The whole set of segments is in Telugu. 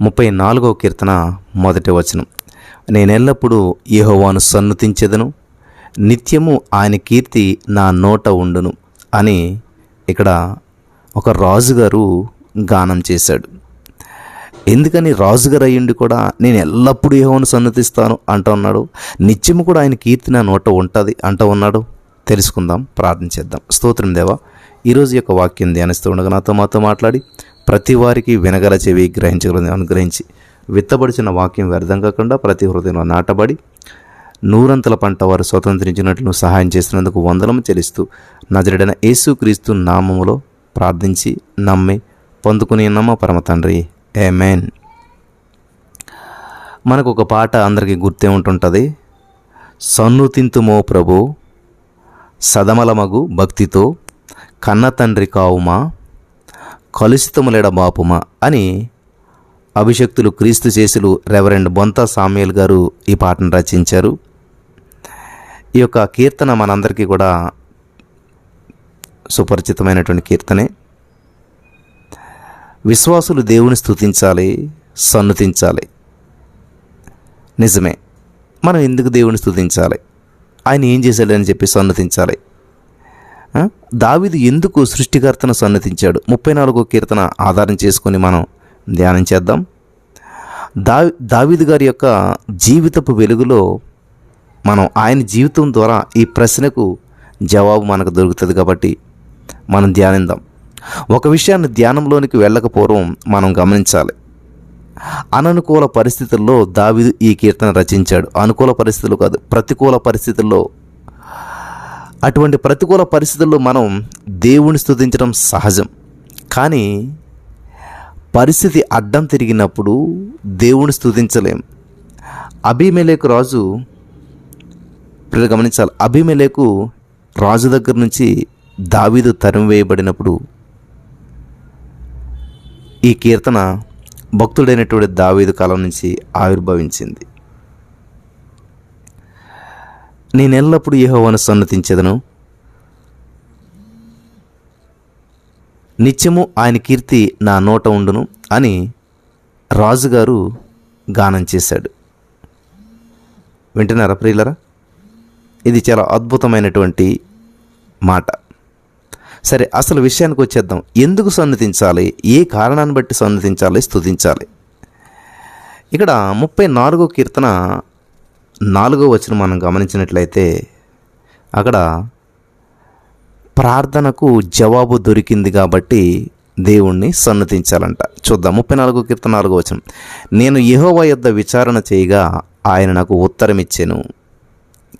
ముప్పై నాలుగవ కీర్తన మొదటి వచనం. నేనెల్లప్పుడూ యహోవాను సన్నుతించెదను. నిత్యము ఆయన కీర్తి నా నోట ఉండును అని ఇక్కడ ఒక రాజుగారు గానం చేశాడు. ఎందుకని రాజుగారు అయ్యుండి కూడా నేను ఎల్లప్పుడూ యహోవాను సన్నతిస్తాను అంటూ ఉన్నాడు? నిత్యము కూడా ఆయన కీర్తి నా నోట ఉంటుంది అంటూ ఉన్నాడు? తెలుసుకుందాం ప్రార్థన చేద్దాం. స్తోత్రం దేవా ఈరోజు యొక్క వాక్యం ధ్యానిస్తూ ఉండగా నాతో మాతో మాట్లాడి ప్రతి వారికి వినగల చెవి గ్రహించగలని అనుగ్రహించి విత్తబడిచిన వాక్యం వ్యర్థం కాకుండా ప్రతి హృదయంలో నాటబడి నూరంతల పంట వారు స్వతంత్రించినట్లు సహాయం చేసినందుకు వందలము చెల్లిస్తూ నజరడైన యేసుక్రీస్తు నామములో ప్రార్థించి నమ్మి పొందుకుని నమ్మ పరమ తండ్రి. ఏమేన్ మనకు ఒక పాట అందరికీ గుర్తే ఉంటుంటుంది. సన్నుతింతుమో ప్రభు సదమలమగు భక్తితో కన్న తండ్రి కావుమా కలుషితములెడ బాపుమా అని అభిషక్తులు క్రీస్తు చేసులు రెవరెండ్ బొంత సామ్యుల్ గారు ఈ పాటను రచించారు. ఈ యొక్క కీర్తన మనందరికీ కూడా సుపరిచితమైనటువంటి కీర్తనే. విశ్వాసులు దేవుని స్థుతించాలి సన్నుతించాలి. నిజమే. మనం ఎందుకు దేవుని స్థుతించాలి ఆయన ఏం చేశాడని చెప్పి సన్నతించాలి? దావీదు ఎందుకు సృష్టికర్తను సన్నతించాడు? ముప్పై నాలుగో కీర్తన ఆధారం చేసుకొని మనం ధ్యానం చేద్దాం. దా దావీదు గారి యొక్క జీవితపు వెలుగులో మనం ఆయన జీవితం ద్వారా ఈ ప్రశ్నకు జవాబు మనకు దొరుకుతుంది కాబట్టి మనం ధ్యానిద్దాం. ఒక విషయాన్ని ధ్యానంలోనికి వెళ్ళక పూర్వం మనం గమనించాలి. అననుకూల పరిస్థితుల్లో దావీదు ఈ కీర్తన రచించాడు. అనుకూల పరిస్థితులు కాదు ప్రతికూల పరిస్థితుల్లో అటువంటి ప్రతికూల పరిస్థితుల్లో మనం దేవుని స్థుతించడం సహజం. కానీ పరిస్థితి అడ్డం తిరిగినప్పుడు దేవుని స్థుతించలేం అభిమేలేకు రాజు ఇప్పుడు గమనించాలి అభిమేలేకు రాజు దగ్గర నుంచి దావీదు తరిమి వేయబడినప్పుడు ఈ కీర్తన భక్తుడైనటువంటి దావీదు కాలం నుంచి ఆవిర్భవించింది. నేను ఎల్లప్పుడూ యెహోవాను సన్నతించెదను. నిత్యము ఆయన కీర్తి నా నోట ఉండును అని రాజుగారు గానం చేశాడు. వింటున్నారా ప్రియులరా? ఇది చాలా అద్భుతమైనటువంటి మాట. సరే అసలు విషయానికి వచ్చేద్దాం. ఎందుకు సన్నతించాలి? ఏ కారణాన్ని బట్టి సన్నతించాలి? స్తుతించాలి. ఇక్కడ ముప్పై నాలుగో కీర్తన నాలుగో వచ్చిన మనం గమనించినట్లయితే అక్కడ ప్రార్థనకు జవాబు దొరికింది కాబట్టి దేవుణ్ణి సన్నతించాలంట. చూద్దాం ముప్పై నాలుగో కీర్తన నాలుగో వచనం. నేను యహోవా యొద్ద విచారణ చేయగా ఆయన నాకు ఉత్తరం ఇచ్చాను.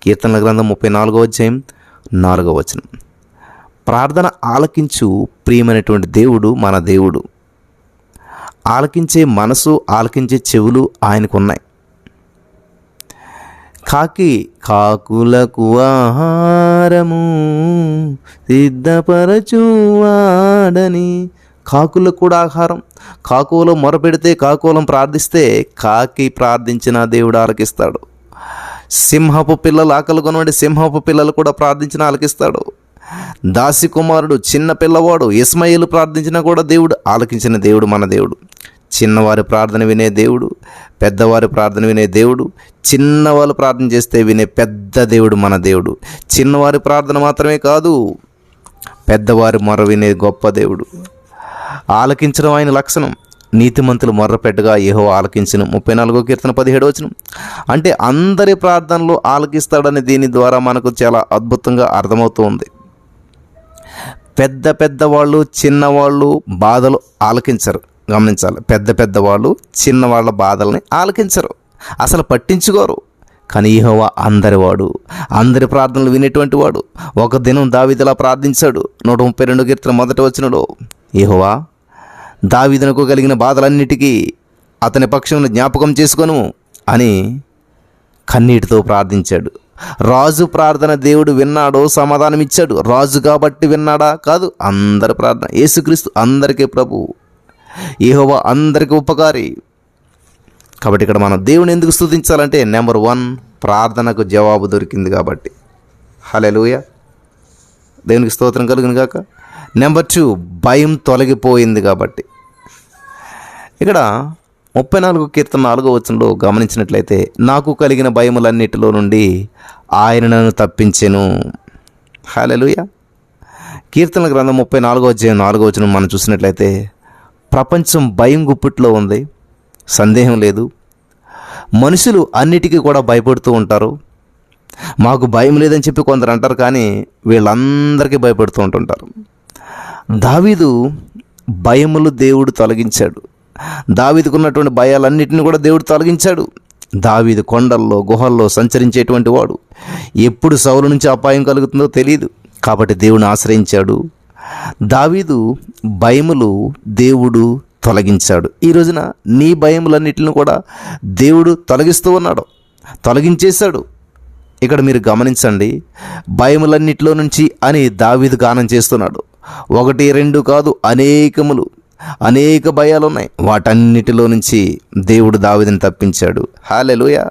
కీర్తనల గ్రంథం ముప్పై నాలుగో అధ్యాయం నాలుగో వచనం. ప్రార్థన ఆలకించు ప్రియమైనటువంటి దేవుడు మన దేవుడు. ఆలకించే మనసు ఆలకించే చెవులు ఆయనకున్నాయి. కాకి కాకులకు ఆహారము సిద్ధపరచువాడని. కాకులకు కూడా ఆహారం. కాకులో మొరపెడితే కాకులం ప్రార్థిస్తే కాకి ప్రార్థించిన దేవుడు ఆలకిస్తాడు. సింహపు పిల్లలు ఆకలి కొనబడి సింహపు పిల్లలు కూడా ప్రార్థించిన ఆలకిస్తాడు. దాసి కుమారుడు చిన్న పిల్లవాడు ఇస్మాయిలు ప్రార్థించినా కూడా దేవుడు ఆలకించిన దేవుడు మన దేవుడు. చిన్నవారి ప్రార్థన వినే దేవుడు పెద్దవారి ప్రార్థన వినే దేవుడు చిన్నవాళ్ళు ప్రార్థన చేస్తే వినే పెద్ద దేవుడు మన దేవుడు. చిన్నవారి ప్రార్థన మాత్రమే కాదు పెద్దవారి మొర్ర వినే గొప్ప దేవుడు. ఆలకించడం ఆయన లక్షణం. నీతిమంతులు మొర్రపెట్టగా ఏహో ఆలకించిన. ముప్పై నాలుగో కీర్తన పదిహేడు వచ్చిన అంటే అందరి ప్రార్థనలు ఆలకిస్తాడని దీని ద్వారా మనకు చాలా అద్భుతంగా అర్థమవుతూ ఉంది. పెద్ద పెద్ద వాళ్ళు చిన్నవాళ్ళు బాధలు ఆలకించరు. గమనించాలి. పెద్ద పెద్ద వాళ్ళు చిన్నవాళ్ళ బాధల్ని ఆలకించరు. అసలు పట్టించుకోరు. కానీ యెహోవా అందరివాడు అందరి ప్రార్థనలు వినేటువంటి వాడు. ఒక దినం దావిదిలా ప్రార్థించాడు. నూట ముప్పై రెండు కీర్తన మొదట వచ్చినలో యెహోవా దావిదనకు కలిగిన బాధలన్నిటికీ అతని పక్షంలో జ్ఞాపకం చేసుకొను అని కన్నీటితో ప్రార్థించాడు. రాజు ప్రార్థన దేవుడు విన్నాడో సమాధానం ఇచ్చాడు రాజు కాబట్టి విన్నాడా? కాదు అందరి ప్రార్థన. యేసుక్రీస్తు అందరికీ ప్రభు. ఏహోవా అందరికీ ఉపకారి. కాబట్టి ఇక్కడ మనం దేవుని ఎందుకు స్థుతించాలంటే నెంబర్ వన్ ప్రార్థనకు జవాబు దొరికింది కాబట్టి. హలెలుయ దేవునికి స్తోత్రం కలిగింది కాక నెంబర్ టూ భయం తొలగిపోయింది కాబట్టి. ఇక్కడ ముప్పై నాలుగు కీర్తన నాలుగో వచనంలో గమనించినట్లయితే నాకు కలిగిన భయములన్నిటిలో నుండి ఆయన నన్ను తప్పించెను. హాలెలుయ కీర్తన గ్రంథం ముప్పై నాలుగో అధ్యాయం నాలుగో వచనం మనం చూసినట్లయితే ప్రపంచం భయం గుప్పిట్లో ఉంది. సందేహం లేదు. మనుషులు అన్నిటికీ కూడా భయపడుతూ ఉంటారు. మాకు భయం లేదని చెప్పి కొందరు అంటారు కానీ వీళ్ళందరికీ భయపడుతూ ఉంటుంటారు. దావీదు భయములు దేవుడు తొలగించాడు. దావీదుకున్నటువంటి భయాలన్నిటిని కూడా దేవుడు తొలగించాడు. దావీదు కొండల్లో గుహల్లో సంచరించేటువంటి వాడు. ఎప్పుడు సౌలు నుంచి అపాయం కలుగుతుందో తెలియదు కాబట్టి దేవుని ఆశ్రయించాడు. దావీదు భయములు దేవుడు తొలగించాడు. ఈ రోజున నీ భయములన్నిటిని కూడా దేవుడు తొలగిస్తూ ఉన్నాడు. తొలగించేశాడు. ఇక్కడ మీరు గమనించండి భయములన్నిటిలో నుంచి అని దావీదు గానం చేస్తున్నాడు. ఒకటి రెండు కాదు అనేకములు. అనేక భయాలు ఉన్నాయి వాటన్నిటిలో నుంచి దేవుడు దావిదని తప్పించాడు. హాలెలుయ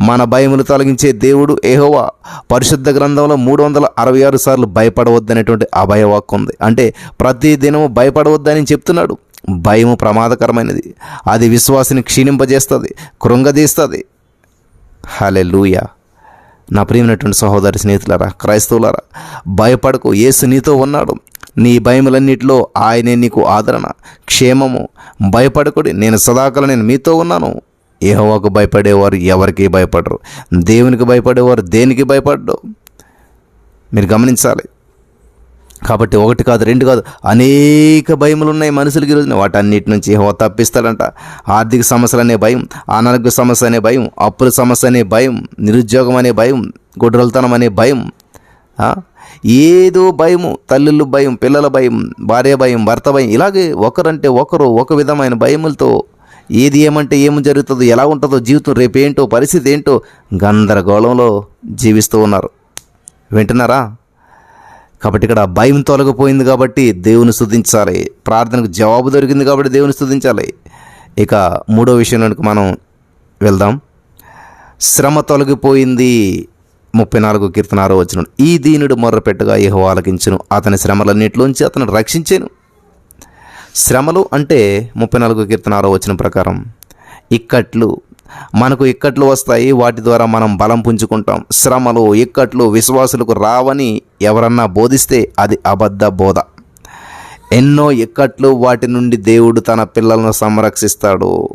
మన భయములు తొలగించే దేవుడు ఏహోవా పరిశుద్ధ గ్రంథంలో మూడు వందల అరవై ఆరు సార్లు భయపడవద్దనేటువంటి అభయవాక్కు ఉంది. అంటే ప్రతి దినము భయపడవద్దని చెప్తున్నాడు. భయము ప్రమాదకరమైనది. అది విశ్వాసిని క్షీణింపజేస్తుంది కృంగదీస్తుంది. లూయ నా ప్రియమైనటువంటి సహోదరి స్నేహితులారా క్రైస్తవులారా భయపడకు. యేసు నీతో ఉన్నాడు. నీ భయములన్నిటిలో ఆయనే నీకు ఆదరణ క్షేమము. భయపడకుడి నేను సదాకాలం నేను మీతో ఉన్నాను. ఏహోవాకు భయపడేవారు ఎవరికి భయపడరు. దేవునికి భయపడేవారు దేనికి భయపడరు? మీరు గమనించాలి. కాబట్టి ఒకటి కాదు రెండు కాదు అనేక భయములు ఉన్నాయి మనుషులకి ఈరోజు వాటన్నిటి నుంచి హో తప్పిస్తాడంట. ఆర్థిక సమస్యలు అనే భయం అనారోగ్య సమస్య అనే భయం అప్పుల సమస్య అనే భయం నిరుద్యోగం అనే భయం గుడ్రలతనం అనే భయం ఏదో భయము తల్లులు భయం పిల్లల భయం భార్య భయం భర్త భయం ఇలాగే ఒకరంటే ఒకరు ఒక విధమైన భయములతో ఏది ఏమంటే ఏమి జరుగుతుందో ఎలా ఉంటుందో జీవితం రేపేంటో పరిస్థితి ఏంటో గందరగోళంలో జీవిస్తూ ఉన్నారు. వింటున్నారా? కాబట్టి ఇక్కడ భయం తొలగిపోయింది కాబట్టి దేవుని స్థుతించాలి. ప్రార్థనకు జవాబు దొరికింది కాబట్టి దేవుని స్థుతించాలి. ఇక మూడో విషయంలోనికి మనం వెళ్దాం. శ్రమ తొలగిపోయింది. ముప్పై నాలుగు కీర్తన ఆరో వచ్చిన ఈ దీనుడు మొర్రపెట్టగా ఏహో ఆలకించును. అతని శ్రమలన్నిటిలోంచి అతను రక్షించాను. శ్రమలు అంటే ముప్పై నాలుగు కీర్తన ఆరో వచ్చిన ప్రకారం ఇక్కట్లు మనకు ఇక్కట్లు వస్తాయి వాటి ద్వారా మనం బలం పుంజుకుంటాం. శ్రమలు ఇక్కట్లు విశ్వాసులకు రావని ఎవరన్నా బోధిస్తే అది అబద్ధ బోధ. ఎన్నో ఇక్కట్లు వాటి నుండి దేవుడు తన పిల్లలను సంరక్షిస్తాడు.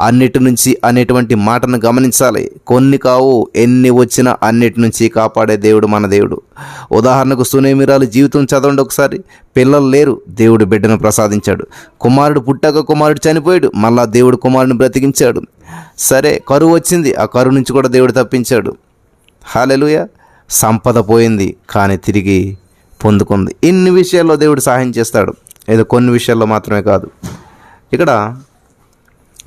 అన్నిటి నుంచి అనేటువంటి మాటను గమనించాలి. కొన్ని కావు ఎన్ని వచ్చినా అన్నిటి నుంచి కాపాడే దేవుడు మన దేవుడు. ఉదాహరణకు సునేమిరాలు జీవితం చదవండి ఒకసారి. పిల్లలు లేరు దేవుడు బిడ్డను ప్రసాదించాడు. కుమారుడు పుట్టాక కుమారుడు చనిపోయాడు మళ్ళా దేవుడు కుమారుని బ్రతికించాడు. సరే కరువు వచ్చింది ఆ కరువు నుంచి కూడా దేవుడు తప్పించాడు. హాలెలుయ సంపద పోయింది కానీ తిరిగి పొందుకుంది. ఇన్ని విషయాల్లో దేవుడు సహాయం చేస్తాడు. ఏదో కొన్ని విషయాల్లో మాత్రమే కాదు. ఇక్కడ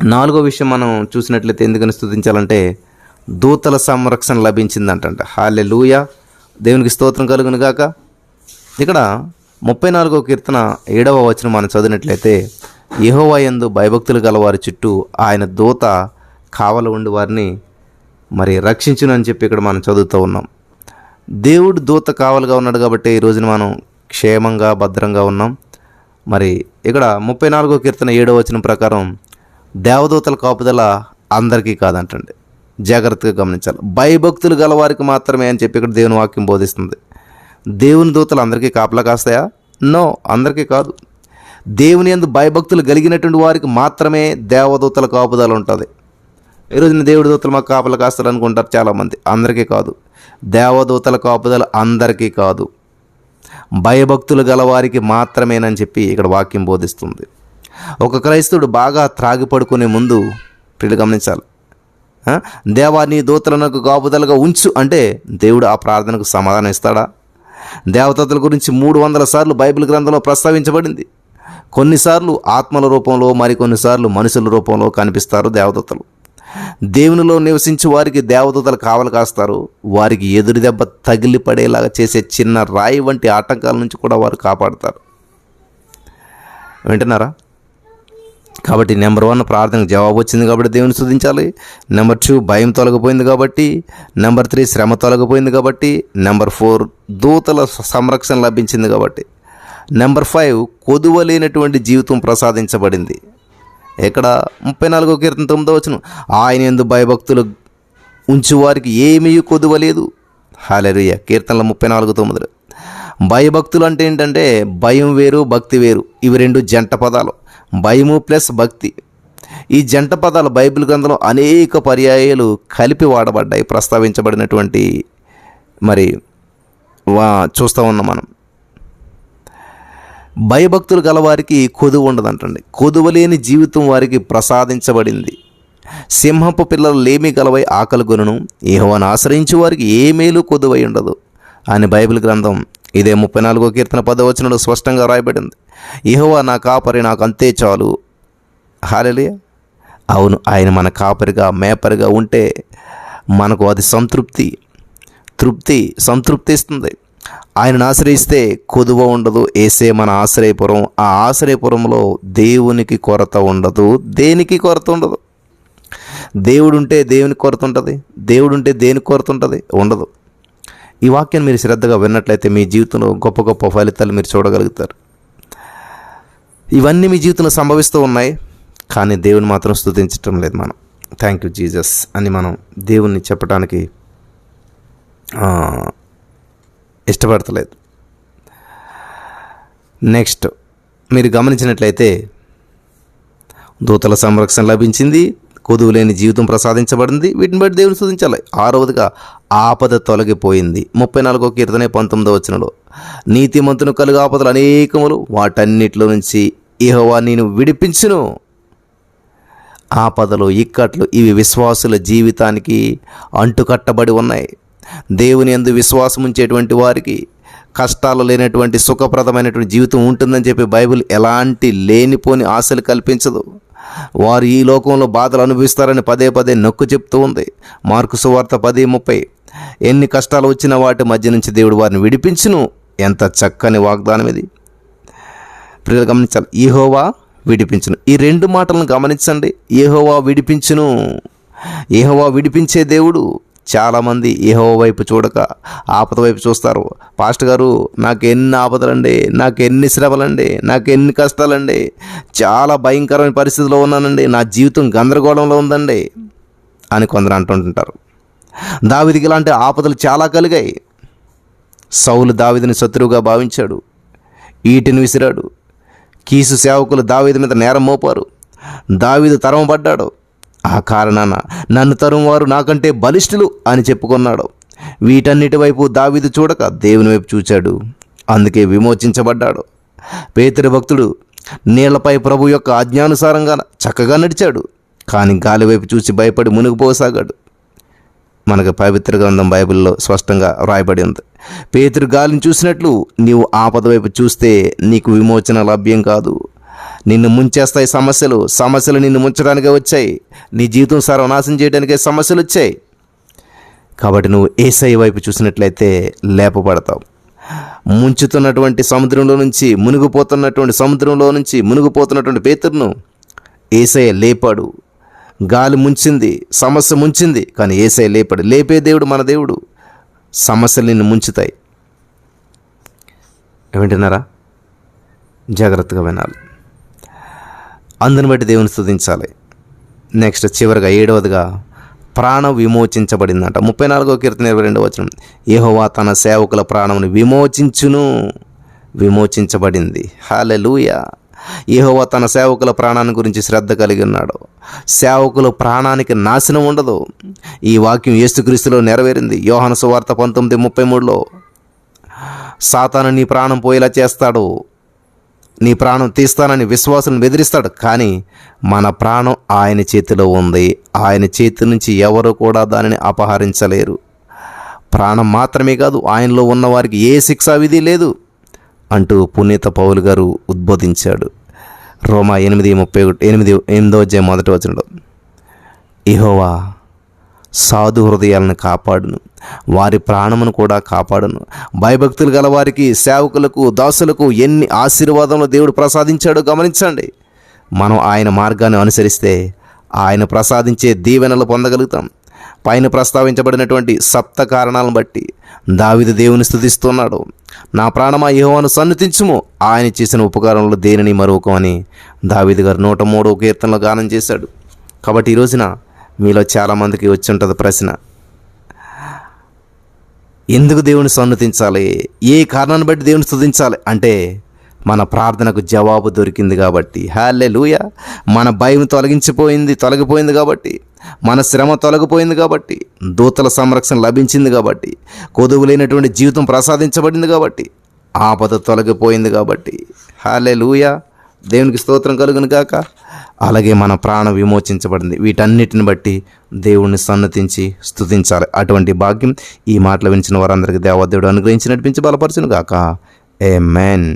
నాలుగో విషయం మనం చూసినట్లయితే ఎందుకని స్థుతించాలంటే దూతల సంరక్షణ లభించిందంట హాలే లూయ దేవునికి స్తోత్రం కలుగును గాక ఇక్కడ ముప్పై నాలుగో కీర్తన ఏడవ వచనం మనం చదివినట్లయితే యహోవయందు భయభక్తులు గలవారి చుట్టూ ఆయన దూత కావలు ఉండి వారిని మరి రక్షించునని చెప్పి ఇక్కడ మనం చదువుతూ ఉన్నాం. దేవుడు దూత కావలుగా ఉన్నాడు కాబట్టి ఈ రోజున మనం క్షేమంగా భద్రంగా ఉన్నాం. మరి ఇక్కడ ముప్పై నాలుగో కీర్తన ఏడో వచనం ప్రకారం దేవదూతల కాపుదల అందరికీ కాదంటండి. జాగ్రత్తగా గమనించాలి. భయభక్తులు గలవారికి మాత్రమే అని చెప్పి ఇక్కడ దేవుని వాక్యం బోధిస్తుంది. దేవుని దూతలు అందరికీ కాపలా కాస్తాయా? నో అందరికీ కాదు. దేవుని ఎందు భయభక్తులు కలిగినటువంటి వారికి మాత్రమే దేవదూతల కాపుదల ఉంటుంది. ఈరోజు దేవుడి దూతలు మాకు కాపలు కాస్తారు అనుకుంటారు చాలామంది. అందరికీ కాదు. దేవదూతల కాపుదల అందరికీ కాదు. భయభక్తులు గలవారికి మాత్రమేనని చెప్పి ఇక్కడ వాక్యం బోధిస్తుంది. ఒక క్రైస్తవుడు బాగా త్రాగి పడుకునే ముందు వీళ్ళు గమనించాలి. దేవాన్ని దేవా నీ దూతలకు కాపుదలుగా ఉంచు అంటే దేవుడు ఆ ప్రార్థనకు సమాధానం ఇస్తాడా? దేవతల గురించి మూడు వందల సార్లు బైబిల్ గ్రంథంలో ప్రస్తావించబడింది. కొన్నిసార్లు ఆత్మల రూపంలో మరికొన్నిసార్లు మనుషుల రూపంలో కనిపిస్తారు దేవదూతలు. దేవునిలో నివసించి వారికి దేవదూతలు కావలు కాస్తారు. వారికి ఎదురు దెబ్బ తగిలి పడేలాగా చేసే చిన్న రాయి వంటి ఆటంకాల నుంచి కూడా వారు కాపాడుతారు. వింటున్నారా? కాబట్టి నెంబర్ వన్ ప్రార్థనకు జవాబు వచ్చింది కాబట్టి దేవుని శుద్ధించాలి నెంబర్ టూ భయం తొలగిపోయింది కాబట్టి. నెంబర్ త్రీ శ్రమ తొలగిపోయింది కాబట్టి. నెంబర్ ఫోర్ దూతల సంరక్షణ లభించింది కాబట్టి. నెంబర్ ఫైవ్ కొదువలేనటువంటి జీవితం ప్రసాదించబడింది. ఇక్కడ ముప్పై నాలుగో కీర్తన తొమ్మిదో వచ్చిన ఆయన ఎందు భయభక్తులు ఉంచు వారికి ఏమీ కొదువలేదు. హాలెరుయ్య కీర్తనల ముప్పై నాలుగు తొమ్మిదిలో. భయభక్తులు అంటే ఏంటంటే భయం వేరు భక్తి వేరు. ఇవి రెండు జంట పదాలు. భయము ప్లస్ భక్తి. ఈ జంట పదాలు బైబిల్ గ్రంథంలో అనేక పర్యాయాలు కలిపి వాడబడ్డాయి ప్రస్తావించబడినటువంటి మరి వా చూస్తూ ఉన్నాం మనం. భయభక్తులు గలవారికి కొదువు ఉండదంటండి. కొదువలేని జీవితం వారికి ప్రసాదించబడింది. సింహపు పిల్లలు లేమి గలవై ఆకలి గుణను ఏహోవాను ఆశ్రయించే వారికి ఏ మేలు కొదువై ఉండదు. అని బైబిల్ గ్రంథం ఇదే ముప్పై నాలుగో కీర్తన పదవచనంలో స్పష్టంగా రాయబడింది. ఏహోవా నా కాపరి నాకు అంతే చాలు. హాలెలియ. అవును ఆయన మన కాపరిగా మేపరిగా ఉంటే మనకు అది సంతృప్తి. తృప్తి సంతృప్తి ఇస్తుంది ఆయనను ఆశ్రయిస్తే కొదువ ఉండదు ఏసే మన ఆశ్రయపురం. ఆ ఆశ్రయపురంలో దేవునికి కొరత ఉండదు. దేనికి కొరత ఉండదు? దేవుడుంటే దేవుని కొరత ఉంటుంది దేవుడుంటే దేనికి కొరత ఉంటుంది? ఉండదు. ఈ వాక్యాన్ని మీరు శ్రద్ధగా విన్నట్లయితే మీ జీవితంలో గొప్ప గొప్ప ఫలితాలు మీరు చూడగలుగుతారు. ఇవన్నీ మీ జీవితంలో సంభవిస్తూ ఉన్నాయి కానీ దేవుని మాత్రం స్తుతించటం లేదు మనం. థ్యాంక్ యూ జీజస్ అని మనం దేవుణ్ణి చెప్పడానికి ఇష్టపడతలేదు. నెక్స్ట్ మీరు గమనించినట్లయితే దూతల సంరక్షణ లభించింది కొదువు లేని జీవితం ప్రసాదించబడింది వీటిని బట్టి దేవుని స్తుతించాలి ఆరవదిగా ఆపద తొలగిపోయింది. ముప్పై నాలుగో కీర్తనే పంతొమ్మిదో వచనంలో నీతిమంతును కలుగు ఆపదలు అనేకములు వాటన్నిటిలో నుంచి ఇహోవా నేను విడిపించును. ఆపదలు ఇక్కట్లు ఇవి విశ్వాసుల జీవితానికి అంటుకట్టబడి ఉన్నాయి. దేవుని ఎందు విశ్వాసం ఉంచేటువంటి వారికి కష్టాలు లేనటువంటి సుఖప్రదమైనటువంటి జీవితం ఉంటుందని చెప్పి బైబిల్ ఎలాంటి లేనిపోని ఆశలు కల్పించదు. వారు ఈ లోకంలో బాధలు అనుభవిస్తారని పదే పదే నొక్కు చెప్తూ ఉంది. మార్కు సువార్త పది ముప్పై. ఎన్ని కష్టాలు వచ్చినా వాటి మధ్య నుంచి దేవుడు వారిని విడిపించును. ఎంత చక్కని వాగ్దానం ఇది. ప్రజలు గమనించాలి ఈహోవా విడిపించును. ఈ రెండు మాటలను గమనించండి. ఏహోవా విడిపించును. ఏహోవా విడిపించే దేవుడు చాలామంది ఏహో వైపు చూడక ఆపద వైపు చూస్తారు. పాస్టర్ గారు నాకు ఎన్ని ఆపదలండి నాకు ఎన్ని శ్రమలండి నాకు ఎన్ని కష్టాలండి చాలా భయంకరమైన పరిస్థితిలో ఉన్నానండి నా జీవితం గందరగోళంలో ఉందండి అని కొందరు అంటుంటుంటారు దావిదికి ఇలాంటి ఆపదలు చాలా కలిగాయి. సౌలు దావిదిని శత్రువుగా భావించాడు. ఈటిని విసిరాడు. కీసు సేవకులు దావీదు మీద నేరం మోపారు. దావీదు తరమబడ్డాడు. ఆ కారణాన నన్ను తరువారు నాకంటే బలిష్ఠులు అని చెప్పుకున్నాడు. వీటన్నిటి వైపు దావిదు చూడక దేవుని వైపు చూచాడు. అందుకే విమోచించబడ్డాడు. పేతురు భక్తుడు నీళ్ళపై ప్రభు యొక్క ఆజ్ఞానుసారంగా చక్కగా నడిచాడు. కానీ గాలి వైపు చూసి భయపడి మునిగిపోసాగాడు. మనకు పవిత్ర గ్రంథం బైబిల్లో స్పష్టంగా రాయబడి ఉంది. పేతురు గాలిని చూసినట్లు నీవు ఆపద వైపు చూస్తే నీకు విమోచన లభ్యం కాదు. నిన్ను ముంచేస్తాయి సమస్యలు. సమస్యలు నిన్ను ముంచడానికే వచ్చాయి. నీ జీవితం సర్వనాశం చేయడానికే సమస్యలు వచ్చాయి. కాబట్టి నువ్వు ఏసై వైపు చూసినట్లయితే లేపబడతావు. ముంచుతున్నటువంటి సముద్రంలో నుంచి మునిగిపోతున్నటువంటి సముద్రంలో నుంచి మునిగిపోతున్నటువంటి పేతురును ఏసయ్య లేపాడు. గాలి ముంచింది సమస్య ముంచింది కానీ ఏసయ్య లేపాడు. లేపే దేవుడు మన దేవుడు. సమస్యలు నిన్ను ముంచుతాయి. వింటున్నారా జాగ్రత్తగా వినాలి. అందుని బట్టి దేవుని స్థుతించాలి నెక్స్ట్ చివరిగా ఏడవదిగా ప్రాణం విమోచించబడిందంట. ముప్పై నాలుగో కీర్తన ఇరవై రెండవ వచనం. యహోవా తన సేవకుల ప్రాణమును విమోచించును విమోచించబడింది. హాలెలూయ యహోవా తన సేవకుల ప్రాణాన్ని గురించి శ్రద్ధ కలిగి ఉన్నాడు. సేవకుల ప్రాణానికి నాశనం ఉండదు. ఈ వాక్యం యేసుక్రీస్తులో నెరవేరింది. యోహాను సువార్త పంతొమ్మిది ముప్పై మూడులో సాతాను నీ ప్రాణం పోయేలా చేస్తాడు. నీ ప్రాణం తీస్తానని విశ్వాసం బెదిరిస్తాడు. కానీ మన ప్రాణం ఆయన చేతిలో ఉంది. ఆయన చేతి నుంచి ఎవరు కూడా దానిని అపహరించలేరు. ప్రాణం మాత్రమే కాదు ఆయనలో ఉన్నవారికి ఏ శిక్షా విధి లేదు అంటూ పునీత పౌలు గారు ఉద్బోధించాడు. రోమా ఎనిమిది ముప్పై ఒకటి ఎనిమిది ఎనిమిదో అధ్యాయం మొదటి వచనంలో. ఇహోవా సాధు హృదయాలను కాపాడును. వారి ప్రాణమును కూడా కాపాడును. భయభక్తులు గల వారికి సేవకులకు దాసులకు ఎన్ని ఆశీర్వాదములు దేవుడు ప్రసాదించాడో గమనించండి. మనం ఆయన మార్గాన్ని అనుసరిస్తే ఆయన ప్రసాదించే దీవెనలు పొందగలుగుతాం. పైన ప్రస్తావించబడినటువంటి సప్త కారణాలను బట్టి దావిద దేవుని స్థుతిస్తున్నాడు. నా ప్రాణమా యెహోవాను సన్నతించుము. ఆయన చేసిన ఉపకారంలో దేనిని మరొకమని దావిద గారు నూట మూడో కీర్తనలో గానం చేశాడు. కాబట్టి ఈ రోజున మీలో చాలామందికి వచ్చి ఉంటుంది ప్రశ్న. ఎందుకు దేవుని సన్నతించాలి? ఏ కారణాన్ని బట్టి దేవుని స్థుతించాలి అంటే మన ప్రార్థనకు జవాబు దొరికింది కాబట్టి. హాలే లూయ మన భయం తొలగించిపోయింది తొలగిపోయింది కాబట్టి. మన శ్రమ తొలగిపోయింది కాబట్టి. దూతల సంరక్షణ లభించింది కాబట్టి. కొదువు లేనటువంటి జీవితం ప్రసాదించబడింది కాబట్టి. ఆపద తొలగిపోయింది కాబట్టి. హాలే లూయ దేవునికి స్తోత్రం కలుగును కాక అలాగే మన ప్రాణం విమోచించబడింది. వీటన్నిటిని బట్టి దేవుణ్ణి సన్నతించి స్థుతించాలి అటువంటి భాగ్యం ఈ మాటలు వినిచిన వారందరికీ దేవదేవుడు అనుగ్రహించి నడిపించి బలపరచును గాక ఏ మెన్